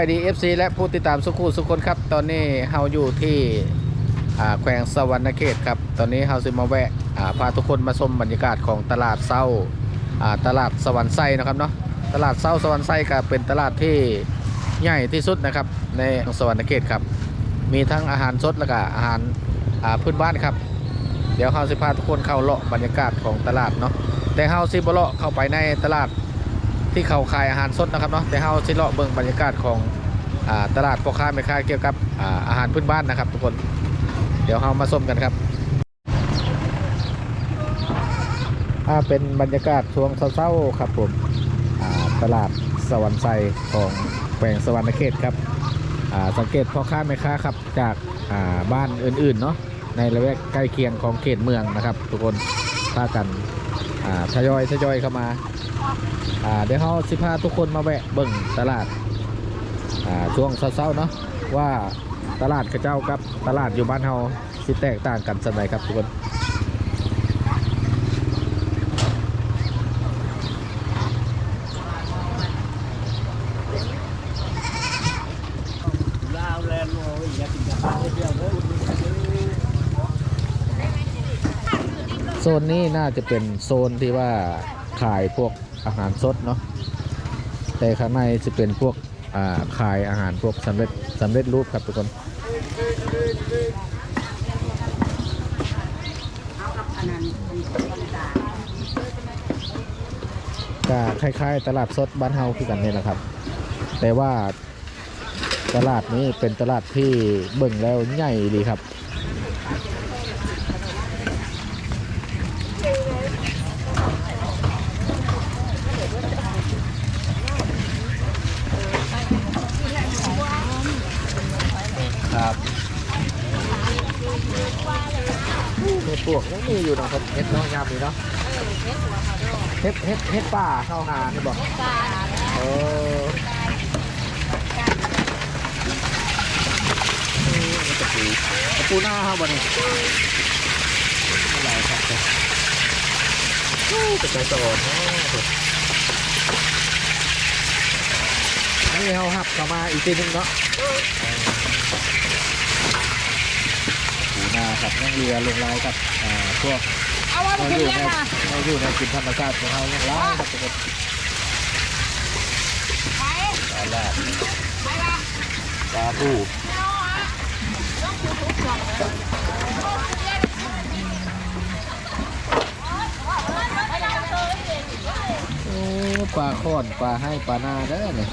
สำบายดี FC และผู้ติดตามสุขุสุคนครับ ตอนนี้เฮาอยู่ที่แขวงสวรรณเขตครับ ตอนนี้เฮาสิมาแวะาพาทุกคนมาชมบรรยากาศของตลาดเศร้าาตลาดสวรรค์ไส้นะครับเนาะตลาดเศร้าสวรรค์ไส้ก็เป็นตลาดที่ใหญ่ที่สุดนะครับในสวรรณเขตครับ มีทั้งอาหารสดและก็อาหาราพื้นบ้านครับ เดี๋ยวเฮาสิพาทุกคนเข้าเลาะบรรยากาศของตลาดเนาะแต่เฮาสิบ่เลาะเข้าไปในตลาด ที่เขาขายอาหารสดนะครับเนาะแต่เฮาสิเลาะเบิ่งบรรยากาศของอตลาดพ่อค้าแม่ค้าเกี่ยวกับอาอาหารพื้นบ้านนะครับ ทุกคนเดี๋ยวเฮามาชมกันครับเป็นบรรยากาศช่วงเช้าๆครับผมตลาดสวรรค์ไซของแขวงสวรรณเขตครับสังเกตพ่อค้าแม่ค้าครับจากาบ้านอื่นๆเนาะในละแวกใกล้เคียงของเขตเมืองนะครับ ทุกคนพากันทยอยทยอยเข้ามา อ่าเดี๋ยวเขาสิพาทุกคนมาแวะเบิ่งตลาดอ่าช่วงเช้าๆเนาะว่าตลาดกระเจ้ากับตลาดอยู่บ้านเฮาสิแตกต่างกันสันใดครับทุกคนโซนนี้น่าจะเป็นโซนที่ว่าขายพวก อาหารสดเนาะแต่ข้างในจะเป็นพวกาขายอาหารพวกสำเร็จสำเร็จรูปครับทุกคนก็คล้ายๆ ตลาดสดบ้านเฮาคือกันนี่แหละครับ แต่ว่าตลาดนี้เป็นตลาดที่เบิ่งแล้วใหญ่ดีครับเห็ดป วกยังมีอยู่นะครับเห็ดน้องยามนี่เนาะเห็ดเห็ดเห็ดป่าเข้าหานี่บอกเออนี่มันตะปูตะปูหน้าครับวันนี้อะไรครับโอ้เป็นใจสอนเนาะนี่เราหับเข้ามาอีกทีหนึงเนาะปู นาครับนั่งเรือลงไลกับอ่าพวกเอาว่าเราเป็นอยู่เรียในกค่ะเราอยู่ในกินธรรมชาติของเราอย่างไรครับทุกคนไปปลาแรกไปละปลาปูเอาอะต้องคูทุกกล่องเลยไปละเออเด็กโอ้ปลาข้อนปลาให้ปลาหน้าเด้อเนี่ย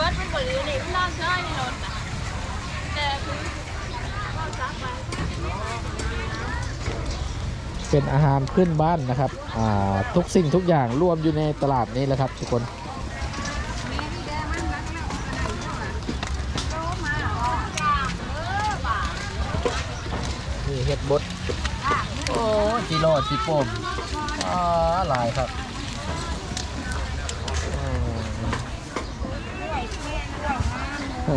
บิร์ดมันบริวนี้มันนอนเฉยในรถนะแต่คือก็ซักไปเป็นอาหารขึ้นบ้านนะครับอ่าทุกสิ่งทุกอย่างรวมอยู่ในตลาดนี้แหละครับทุกคนนี่เห็ดบดโอ้จิโร่จิโปมอ่าหลายครับอืม โอ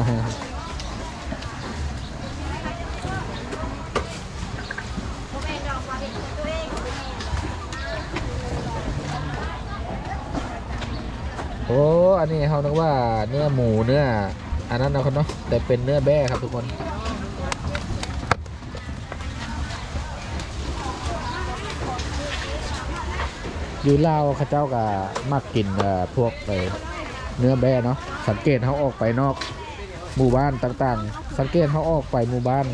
้ อันนี้เขานึกว่าเนื้อหมูเนื้อ อันนั้นนะครับเนาะ แต่เป็นเนื้อแบ้ครับทุกคนอยู่ลาวเขาเจ้าก็มักกินพวกเนื้อแบ้เนาะสังเกตเขาออกไปนอก หมู่บ้านต่างๆ สังเกตเขาออกไปหมู่บ้าน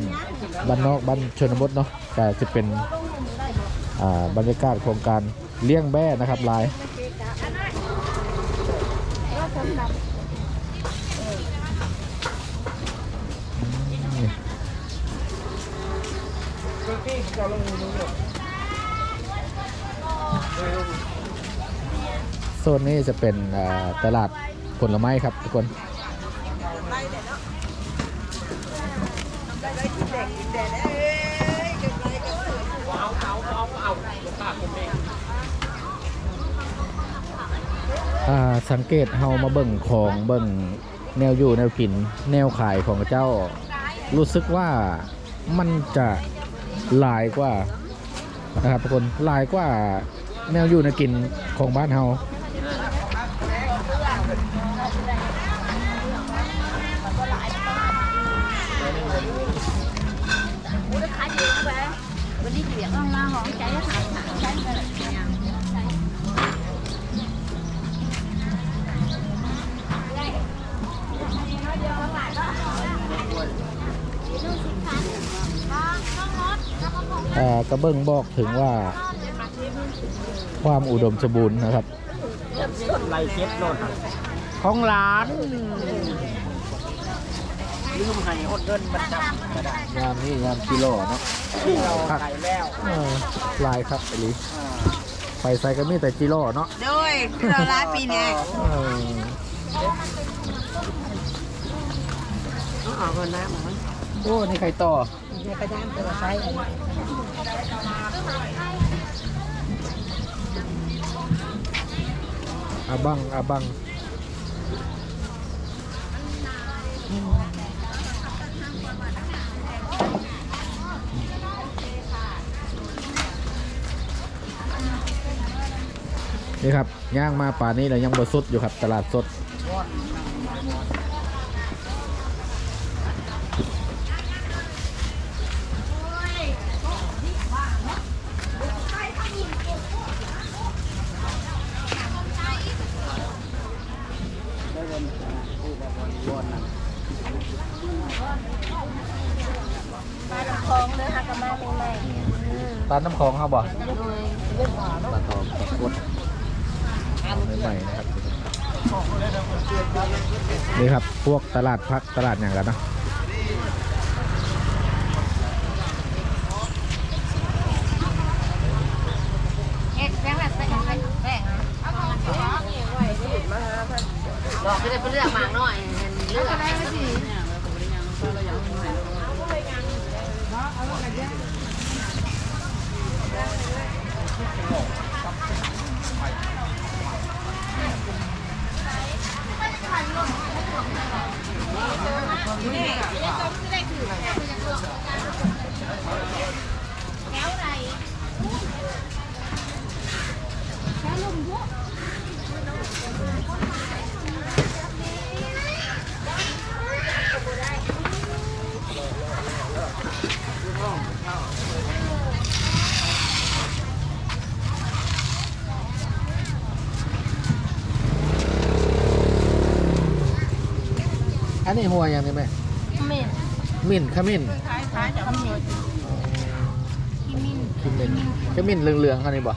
บ้านนอกบ้านชนบทเนาะก็จะเป็นบรรยากาศของการเลี้ยงแบ้นะครับลายโซนนี้จะเป็นตลาดผลไม้ครับทุกคน อ่า สังเกตเฮามาเบิ่งของเบิ่งแนวอยู่แนวกินแนวขายของเจ้า รู้สึกว่ามันจะหลายกว่านะครับทุกคนหลายกว่าแนวอยู่ในกินของบ้านเฮา กระเบื้องบอกถึงว่าความอุดมสมบูรณ์นะครับไล่เช็ดโลดของร้านลืมให้อดเดินมันจำก็ได้งานนี่งานกิโลเนาะที่เราใส่แล้วเออลายครับไอลิไปใส่ก็มีแต่กิโลเนาะโดยเราร้านปีนี้เออต้องออกก่อนนะหมอโอ้นี่ใครต่อในกระดานตัวไซส์ อาบังอาบังนี่ครับย่างมาป่านนี้เลยยังบดสดอยู่ครับ ตลาดสดเงินผู้บริวารนั่น ของเนื้อหักกระมาใหม่ ร้านน้ำของเขาบ่ๆโดยปลาตองปลากดใหม่ๆนะครับนี่ครับพวกตลาดพักตลาดอย่างกันเนาะ เอ็ดแบงค์แบบแบงค์แบงค์แบงค์ดอกก็ได้เป็นเลือกมากหน่อยเลือกอะไรก็ดี อันนี้หัวอย่างนี้ไหมเม็ดมิ่นขมิ้นคล้ายๆจะมีที่มินขมิ้นขมิ้นเหลืองๆอันนี้บ่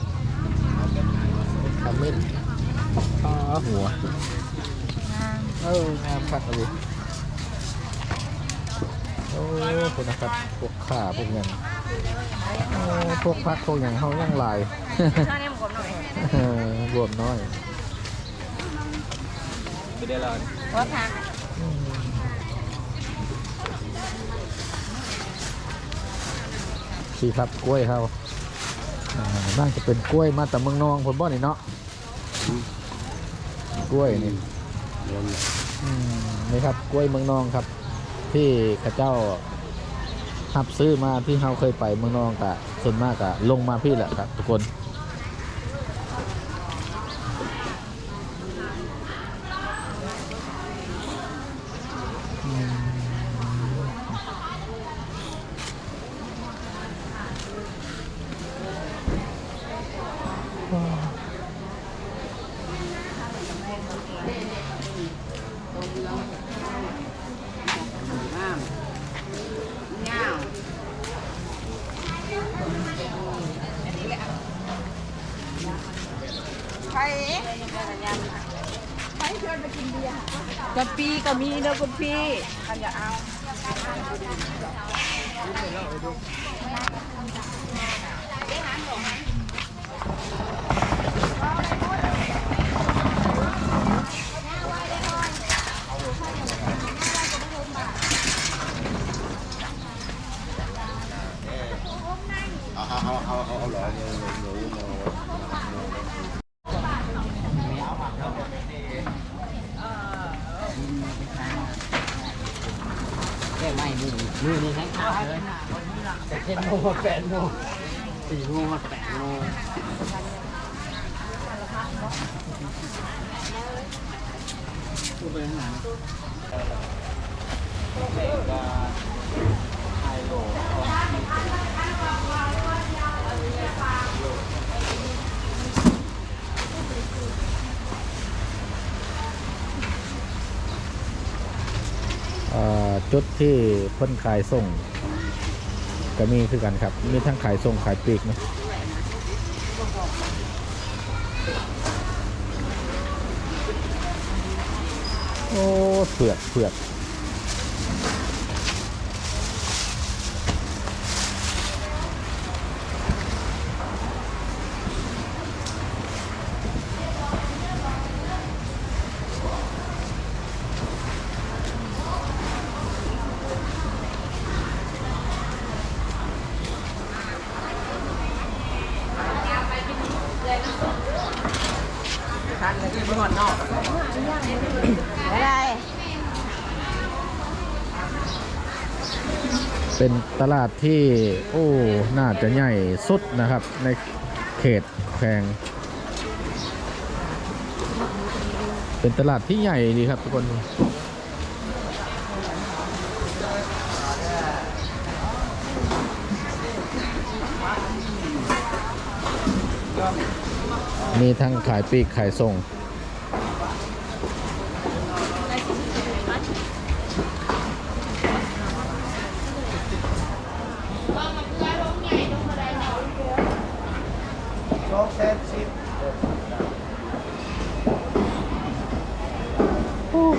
ขมิ้นอ๋อหัวเอองามคักเลยโอ้คุณนะครับพวกข่าพวกหยังโอ้พวกพักพวกหยังเขายังหลายถ้าเนี่ยผมหน่อยเออรวมน้อยไม่ได้เลยว่าทา สีครับกล้วยเขาอ่าน่าจะเป็นกล้วยมาแต่เมืองนองผมบ่นี่เนาะกล้วยนี่นี่ครับกล้วยเมืองนองครับ ที่ข้าเจ้าหับซื้อมาที่เราเคยไปเมืองนองกะส่วนมากกะลงมาพี่แหละครับทุกคน ใครใครชิญมากินเบียร์กะปีก็มีนะกุณพี่ใครอย่าเอาไม่ได้ ไม่มือมือนี่ทั้งขาเลยเจ็ดโมงแปดโมงสี่โมงแปดโมงตัวไปหาตัวเป็นกาไฮโล จุดที่เพิ่นขายส่ง ก็มีคือกันครับ มีทั้งขายส่งขายปลีกนะโอ้เผือกเผือก เป็นตลาดที่โอ้น่าจะใหญ่สุดนะครับ ในเขตแขวงเป็นตลาดที่ใหญ่ดีครับทุกคนมีทั้งขายปีกขายส่ง สองแสนสิบ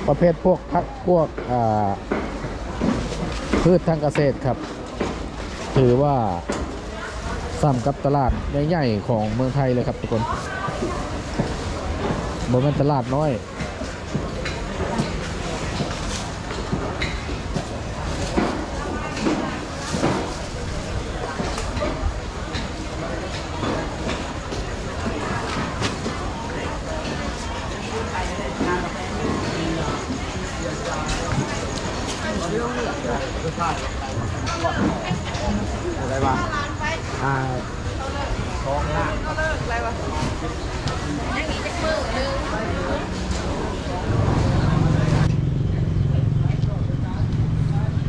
ประเภทพวกพักพวกพืชทางเกษตรครับ ถือว่าซ้ำกับตลาดใหญ่ๆของเมืองไทยเลยครับทุกคนบนเป็นตลาดน้อย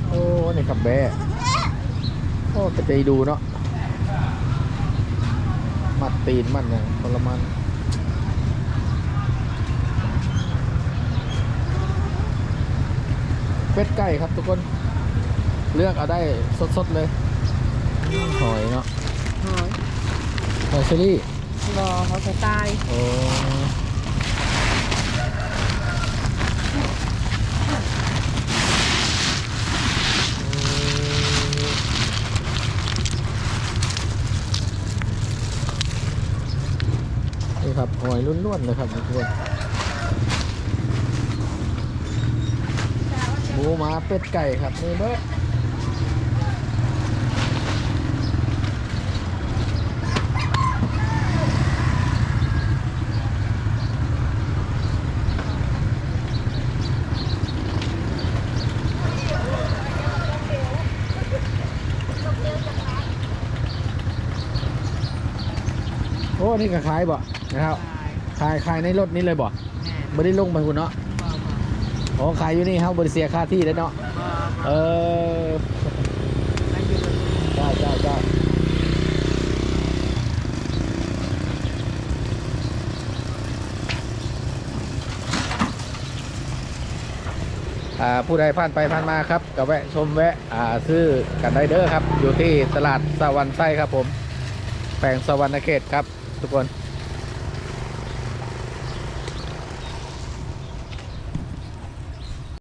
โอ้นี่กับแบะโอ้ไปใจดูเนาะมัดตีนมันอย่างทรมานเป็ดไก่ครับทุกคน เลือกเอาได้สดๆเลย หอยเนาะหอยหอยเชอรี่ รอเขาจะตายโอ้นี่ครับหอยล้วนๆเลยครับทุกคนหมูหมาเป็ดไก่ครับนี่เบ้อ อ้นี่ก็ขายบ่นะครับขายขายในรถนี้เลยบ่ไม่ได้ลงไปคุณเนาะอ๋อขายอยู่นี่ครับบริเสียค่าที่แล้วเนาะเออได้ได้ได้อ่าผู้ใดผ่านไปผ่านมาครับก็แวะชมแวะอ่าซื้อกันได้เด้อครับ อยู่ที่ตลาดสวรรค์ไส้ครับผมแปลงสวรรณเขตครับ ทุกคน